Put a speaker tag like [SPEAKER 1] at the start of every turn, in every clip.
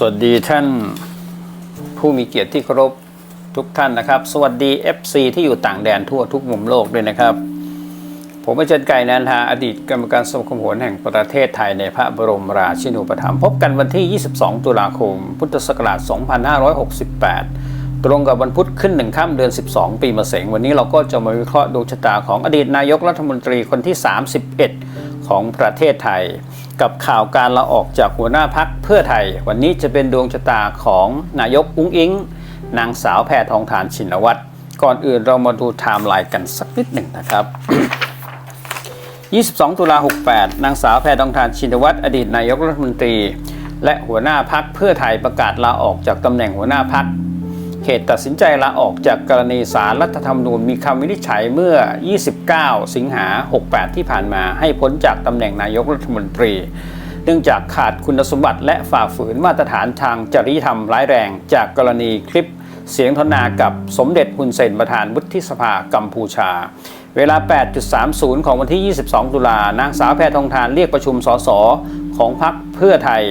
[SPEAKER 1] สวัสดีท่านผู้มีเกียรติที่เคารพทุกท่านนะครับ สวัสดี FC ที่อยู่ต่างแดนทั่วทุกมุมโลกด้วยนะครับ ผมอาจารย์ไก่นันทาอดีตกรรมการสมาคมโหรแห่งประเทศไทยในพระบรมราชินูปถัมภ์พบกันวันที่ 22 ตุลาคม พุทธศักราช 2568 ตรงกับวันพุธขึ้นหนึ่งค่ำเดือน 12 ปีมะเสงวันนี้เราก็จะมาวิเคราะห์ดวงชะตาของอดีตนายกรัฐมนตรีคนที่ 31 ของประเทศไทย กับข่าวการลาออกจากหัวหน้าพักเพื่อไทย วันนี้จะเป็นดวงชะตาของนายกอุ้งอิง นางสาวแพทองทานชินวัตรก่อนอื่นเรามาดูไทม์ไลน์กันสักนิดหนึ่งนะครับ 22 ตุลา68 นางสาวแพทองทานชินวัตรอดีตนายกรัฐมนตรี และหัวหน้าพักเพื่อไทยประกาศลาออกจากตำแหน่งหัวหน้าพัก เหตุตัดสินใจลาออกจากกรณีสารรัฐธรรมนูญมีคำวินิจฉัยเมื่อ 29 สิงหา 68 ที่ผ่านมาให้พ้นจากตำแหน่งนายกรัฐมนตรี เนื่องจากขาดคุณสมบัติและฝ่าฝืนมาตรฐานทางจริยธรรมร้ายแรงจากกรณีคลิปเสียงทนากับสมเด็จฮุนเซนประธานวุฒิสภากัมพูชา เวลา 8.30 ของวันที่ 22 ตุลานางสาวแพทองทานเรียกประชุมสสของพรรคเพื่อไทย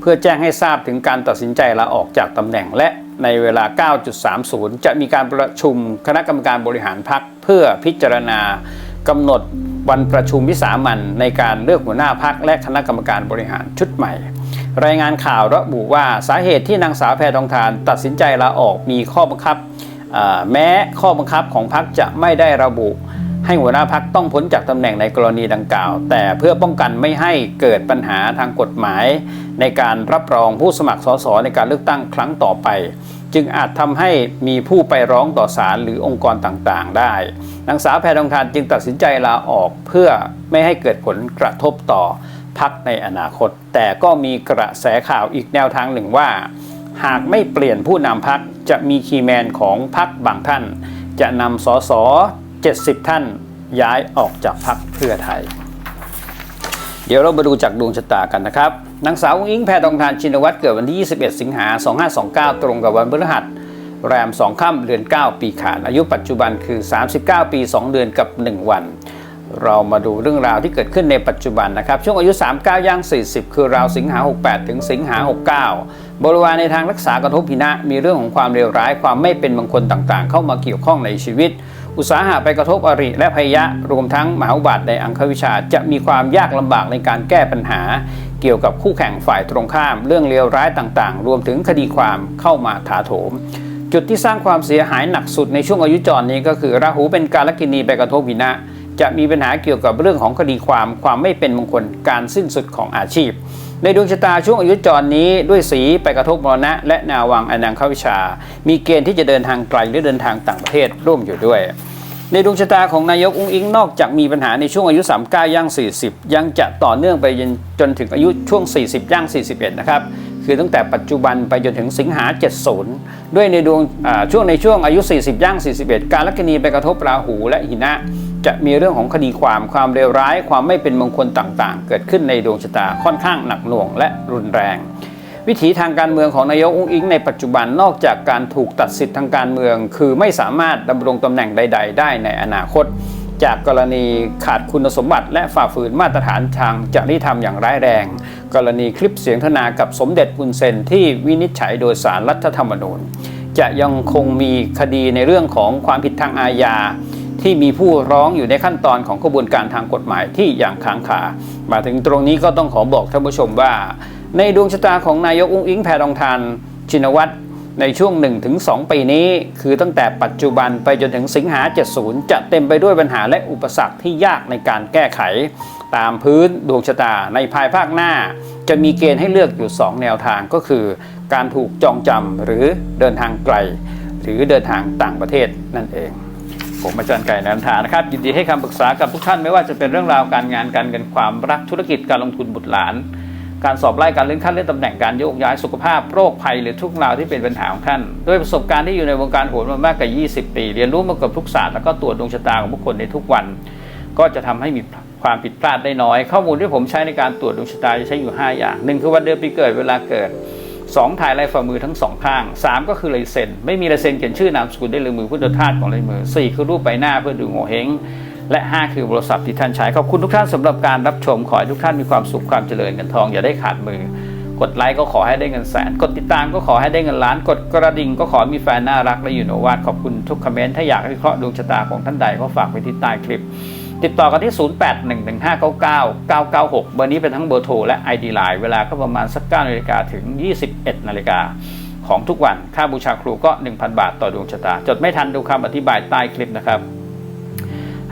[SPEAKER 1] เพื่อแจ้งให้ทราบถึงการตัดสินใจลาออกจากตำแหน่งและ ในเวลา 9.30 จะมีการประชุมคณะกรรมการบริหารพรรคเพื่อพิจารณากำหนดวันประชุมวิสามันในการเลือกหัวหน้าพักและคณะกรรมการบริหารชุดใหม่ รายงานข่าวระบุว่าสาเหตุที่นางสาวแพทองทาน ตัดสินใจลาออกมีข้อบังคับ แม้ข้อบังคับของพรรคจะไม่ได้ระบุ ให้หัวหน้าพักต้องพ้นจากตำแหน่งในกรณีดังกล่าว แต่เพื่อป้องกันไม่ให้เกิดปัญหาทางกฎหมาย ในการรับรองผู้สมัครสสในการเลือกตั้งครั้งต่อไป จึงอาจทำให้มีผู้ไปร้องต่อศาลหรือองค์กรต่างๆ ได้นางสาวแพทองทานจึงตัดสินใจลาออกเพื่อไม่ให้เกิดผลกระทบต่อพักในอนาคต แต่ก็มีกระแสข่าวอีกแนวทางหนึ่งว่า หากไม่เปลี่ยนผู้นำพักจะมีคีแมนของพักบางท่าน จะนำสส 70 ท่านย้ายออกจากพักเพื่อไทย เดี๋ยวเรามาดูจากดวงชะตากันนะครับนางสาวอุ้งอิงแพทองทานชินวัตรเกิดวันที่ 21 สิงหา 2529 ตรงกับวันพฤหัสแรม 2 ค่ำเดือน 9 ปีขาน อายุปัจจุบันคือ 39 ปี 2 เดือนกับ 1 วัน เรามาดูเรื่องราวที่เกิดขึ้นในปัจจุบันนะครับ ช่วงอายุ 39 ย่าง 40 คือราวสิงหา 68 ถึงสิงหา 69 บริวารในทางรักษากระทบพินะ มีเรื่องของความเลวร้ายความไม่เป็นมงคลต่างๆ เข้ามาเกี่ยวข้องในชีวิต อุตสาหะไปกระทบอริและพยะรวมทั้งมหาอุบาทในอังควิชา จะมีความยากลำบากในการแก้ปัญหา เกี่ยวกับคู่แข่งฝ่ายตรงข้าม เรื่องเลวร้ายต่างๆ รวมถึงคดีความเข้ามาถาโถม จุดที่สร้างความเสียหายหนักสุดในช่วงอายุจรนี้ก็คือราหูเป็นการลกินีไปกระทบวินะ จะมีปัญหาเกี่ยวกับเรื่องของคดีความความไม่เป็นมงคลการสิ้นสุดของอาชีพ ในดวงชะตาช่วงอายุจรนี้ด้วยสีไปกระทบมรณะ และนาวังอนังควิชา มีเกณฑ์ที่จะเดินทางไกลหรือเดินทางต่างประเทศร่วมอยู่ด้วยในดวงชะตาของนายกอุ้งอิงนอกจากมีปัญหาในช่วงอายุ 39ย่าง 40 ยังจะต่อเนื่องไปจนถึงอายุช่วง 40ย่าง 41 นะครับ คือตั้งแต่ปัจจุบันไปจนถึงสิงหา 70 ด้วยในดวงช่วงในช่วงอายุ 40ย่าง 41 การลัคนีไปกระทบราหูและหินะ จะมีเรื่องของคดีความความเลวร้ายความไม่เป็นมงคลต่างๆ เกิดขึ้นในดวงชะตาค่อนข้างหนักหน่วงและรุนแรง วิถีทางการเมืองของนายกอุ้งอิงในปัจจุบันนอกจากการถูกตัดสิทธิ์ทางการเมือง คือไม่สามารถดำรงตำแหน่งใด ๆ ได้ในอนาคต จากกรณีขาดคุณสมบัติ และฝ่าฝืนมาตรฐานทางจริยธรรมอย่างร้ายแรง กรณีคลิปเสียงทนากับสมเด็จอุนเซนที่วินิจฉัยโดยสารรัฐธรรมนูญจะยังคงมีคดีในเรื่องของความผิดทางอาญา ที่มีผู้ร้องอยู่ในขั้นตอนของกระบวนการทางกฎหมายที่อย่างค้างคามาถึงตรงนี้ก็ต้องขอบอกท่านผู้ชมว่า ในดวงชะตาของนายกอุ้งอิงแพทองทานชินวัตรในช่วง 1-2 ปีนี้ คือตั้งแต่ปัจจุบันไปจนถึงสิงหา 70 จะเต็มไปด้วยปัญหาและอุปสรรคที่ยากในการแก้ไข ตามพื้นดวงชะตาในภายภาคหน้า จะมีเกณฑ์ให้เลือกอยู่ 2 แนวทางก็คือ การถูกจองจำหรือเดินทางไกล หรือเดินทางต่างประเทศนั่นเอง ผมอาจารย์ไก่นันทานะครับยินดีให้คำปรึกษากับทุกท่านไม่ว่าจะเป็นเรื่องราวการงานการเงินความรักธุรกิจการลงทุนบุตรหลาน การสอบไล่การเลื่อนขั้นเลื่อนตำแหน่งการโยกย้ายสุขภาพโรคภัยหรือทุกราวที่เป็นปัญหาของท่านด้วยประสบการณ์ที่อยู่ในวงการโหรมามากกว่า 20 ปี เรียนรู้มากับทุกศาสตร์แล้วก็ตรวจดวงชะตาของบุคคลในทุกวัน ก็จะทำให้มีความผิดพลาดได้น้อย ข้อมูลที่ผมใช้ในการตรวจดวงชะตาจะใช้อยู่ 5 อย่างหนึ่งคือวันเดือนปีเกิดเวลาเกิด 2ถ่ายลายฝ่ามือทั้งสองข้าง 3 ก็คือลายเซ็น ไม่มีลายเซ็นเขียนชื่อนามสกุลได้เลยมือพุทธทาสของลายมือ 4 คือรูปใบหน้าเพื่อดูโงเฮงและ 5 คือโทรศัพท์ที่ท่านใช้ ขอบคุณทุกท่านสำหรับการรับชม ขอให้ทุกท่านมีความสุขความเจริญเงินทองอย่าได้ขาดมือ กดไลค์ก็ขอให้ได้เงินแสน กดติดตามก็ขอให้ได้เงินล้าน กดกระดิ่งก็ขอมีแฟนน่ารักและอยู่โนวาดขอบคุณทุกคอมเมนต์ ถ้าอยากให้วิเคราะห์ดวงชะตาของท่านใดก็ฝากไว้ที่ใต้คลิป ติดต่อกันที่ 0811599996 เบอร์นี้เป็นทั้งเบอร์โทรและ ID Line เวลาก็ประมาณสัก9นาฬิกาถึง 21นาฬิกาของทุกวัน ค่าบูชาครูก็ 1,000 บาทต่อดวงชะตา จดไม่ทันดูคำอธิบายใต้คลิปนะครับ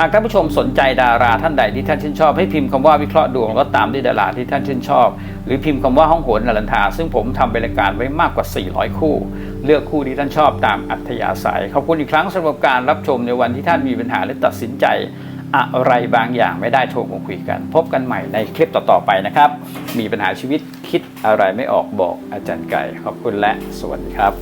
[SPEAKER 1] หากท่านผู้ชมสนใจดาราท่านใดที่ท่านชื่นชอบ ให้พิมพ์คำว่าวิเคราะห์ดวงแล้วตามด้วยดาราที่ท่านชื่นชอบ หรือพิมพ์คำว่าห้องโหนนรันทา ซึ่งผมทำเป็นรายการไว้มากกว่า 400 คู่ เลือกคู่ที่ท่านชอบตามอัธยาศัย ขอบคุณอีกครั้งสำหรับการรับชมในวันที่ท่านมีปัญหาและตัดสินใจ อะไรบางอย่างไม่ได้โทรมาคุยกัน พบกันใหม่ในคลิปต่อๆไปนะครับ มีปัญหาชีวิตคิดอะไรไม่ออกบอกอาจารย์ไก่ ขอบคุณและสวัสดีครับ